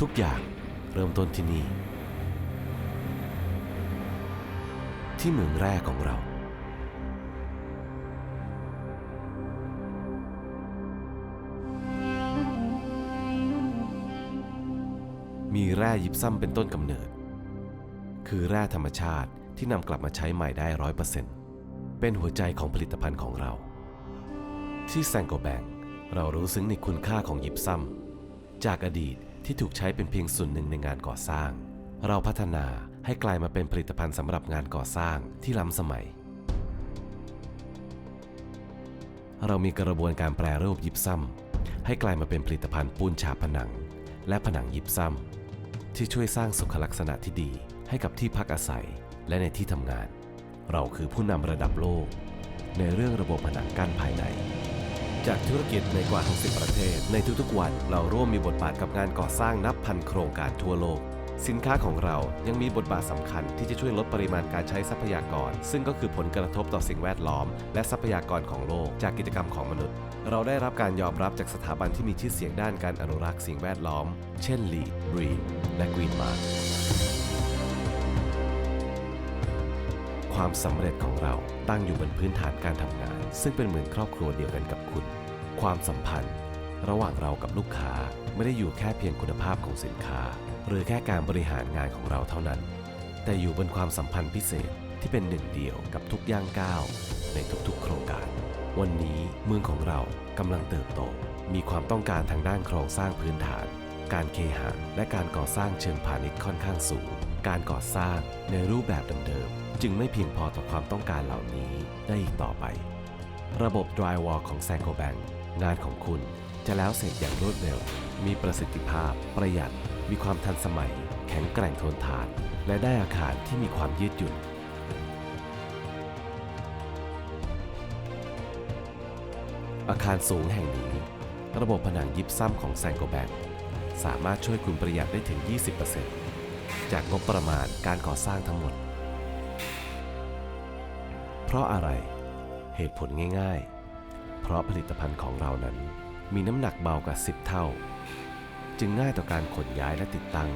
ทุกอย่างเริ่มต้นที่นี่ ที่เมืองแรกของเรา มีแร่ยิบซ้ำเป็นต้นกำเนิด คือแร่ธรรมชาติที่นำกลับมาใช้ใหม่ได้ร้อยเปอร์เซ็นต์เป็นหัวใจของผลิตภัณฑ์ของเรา ที่แซงโกแบงเรารู้ซึ้งในคุณค่าของยิบซ้ำจากอดีต ที่ถูกใช้เป็นเพียงส่วนหนึ่งในงานก่อสร้าง เราพัฒนาให้กลายมาเป็นผลิตภัณฑ์สำหรับงานก่อสร้างที่ล้ำสมัย เรามีกระบวนการแปรรูปยิบซ้ำให้กลายมาเป็นผลิตภัณฑ์ปูนฉาบผนัง และผนังยิบซ้ำที่ช่วยสร้างสุขลักษณะที่ดี ให้กับที่พักอาศัยและในที่ทำงาน เราคือผู้นำระดับโลก ในเรื่องระบบผนังกั้นภายใน จากธุรกิจในกว่า 60 ประเทศ ในทุกๆ วันเราร่วมมีบทบาทกับงานก่อสร้างนับพันโครงการทั่วโลก สินค้าของเรายังมีบทบาทสำคัญที่จะช่วยลดปริมาณการใช้ทรัพยากร ซึ่งก็คือผลกระทบต่อสิ่งแวดล้อม และทรัพยากรของโลกจากกิจกรรมของมนุษย์ เราได้รับการยอมรับจากสถาบันที่มีชื่อเสียงด้านการอนุรักษ์สิ่งแวดล้อม เช่นลีบรีและกรีนมาร์ความสำเร็จของเราตั้งอยู่บนพื้นฐานการทำงาน ซึ่งเป็นเหมือนครอบครัวเดียวกันกับคุณ ความสัมพันธ์ ระหว่างเรากับลูกค้าไม่ได้อยู่แค่เพียงคุณภาพของสินค้า หรือแค่การบริหารงานของเราเท่านั้น แต่อยู่บนความสัมพันธ์พิเศษที่เป็นหนึ่งเดียวกับทุกย่างก้าวในทุกๆ โครงการ วันนี้เมืองของเรากำลังเติบโต มีความต้องการทางด้านโครงสร้างพื้นฐาน การเคหะและการก่อสร้างเชิงพาณิชย์ค่อนข้างสูง การก่อสร้างในรูปแบบเดิมๆจึงไม่เพียงพอต่อความต้องการเหล่านี้ได้อีกต่อไป ระบบ Drywall ของ s a n g o Bank งานของคุณจะแล้วเสร็จอย่างรวดเร็ว มีประสิทธิภาพ ประหยัด มีความทันสมัย แข็งแกร่งทนทาน และได้อาคารที่มีความยืดหยุ่นอาคารสูงแห่งนี้ ระบบผนังยิบซ้ำของ s a n g o Bank สามารถช่วยคุณประหยัดได้ถึง 20%จากงบประมาณการก่อสร้างทั้งหมด เพราะอะไร เหตุผลง่ายๆ เพราะผลิตภัณฑ์ของเรานั้น มีน้ำหนักเบากว่า 10 เท่า จึงง่ายต่อการขนย้ายและติดตั้ง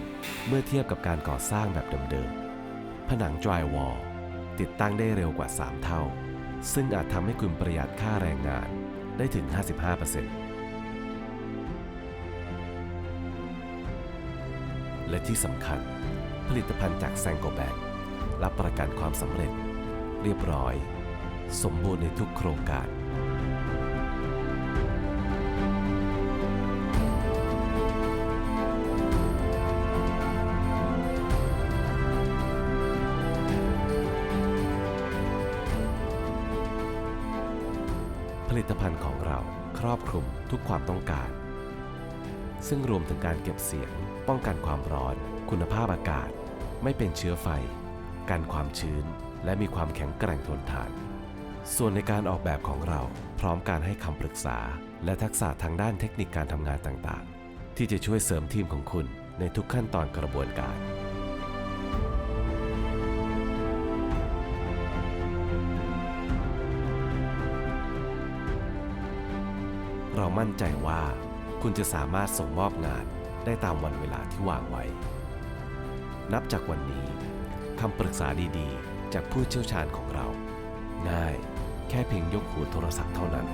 เมื่อเทียบกับการก่อสร้างแบบเดิมๆ ผนัง drywall ติดตั้งได้เร็วกว่า 3 เท่า ซึ่งอาจทำให้คุณประหยัดค่าแรงงานได้ถึง 55%และที่สำคัญ ผลิตภัณฑ์จากแซงโกแบงรับประกันความสำเร็จ เรียบร้อย สมบูรณ์ในทุกโครงการ ผลิตภัณฑ์ของเราครอบคลุมทุกความต้องการ ซึ่งรวมถึงการเก็บเสียง ป้องกันความร้อน คุณภาพอากาศ ไม่เป็นเชื้อไฟ กันความชื้น และมีความแข็งแกร่งทนทาน ส่วนในการออกแบบของเราพร้อมการให้คำปรึกษา และทักษะทางด้านเทคนิคการทำงานต่างๆ ที่จะช่วยเสริมทีมของคุณในทุกขั้นตอนกระบวนการเรามั่นใจว่า คุณจะสามารถส่งมอบงานได้ตามวันเวลาที่วางไว้ นับจากวันนี้คำปรึกษาดีๆ จากผู้เชี่ยวชาญของเรา ง่าย แค่เพียงยกหูโทรศัพท์เท่านั้น